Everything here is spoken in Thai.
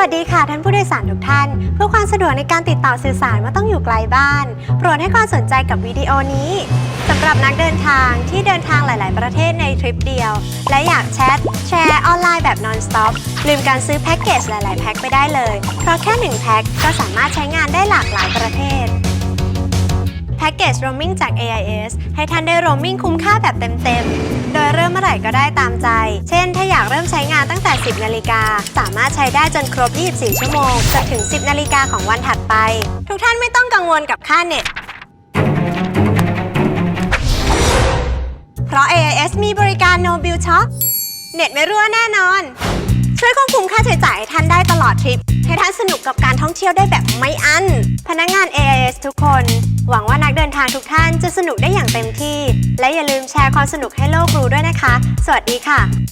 วัสดีค่ะท่านผู้โดยสารทุกท่าน เพื่อความสะดวกในการติดต่อสื่อสารเมื่อต้องอยู่ไกลบ้าน โปรดให้ความสนใจกับวิดีโอนี้สำหรับนักเดินทางที่เดินทางหลาย ๆ ประเทศในทริปเดียว และอยากแชทแชร์ออนไลน์แบบ non-stop ลืมการซื้อแพ็กเกจหลาย ๆ แพ็กไปได้เลย เพราะแค่1แพ็กก็สามารถใช้งานได้หลากหลายประเทศ แพ็กเกจ roaming จาก AIS ให้ท่านได้ roaming คุ้มค่าแบบเต็ม ๆ โดยเริ่มเมื่อไหร่ก็ได้ตามใจ เช่น ถ้าอยากเริ่มใช้งานตั้งแต่ 10 นาฬิกา สามารถใช้ได้จนครบ 24 ชั่วโมงจนถึง 10 นาฬิกาของวันถัดไป ทุกท่านไม่ต้องกังวลกับค่าเน็ต เพราะ AIS มีบริการ no bill ช็อเน็ตไม่รั่วแน่นอน ช่วยควบคุมค่าใช้จ่ายให้ท่านได้ตลอดทริป ให้ท่านสนุกกับการท่องเที่ยวได้แบบไม่อั้น พนักงาน AIS ทุกคน หวังว่านักเดินทางทุกท่านจะสนุกได้อย่างเต็มที่ และอย่าลืมแชร์ความสนุกให้โลกรู้ด้วยนะคะ สวัสดีค่ะ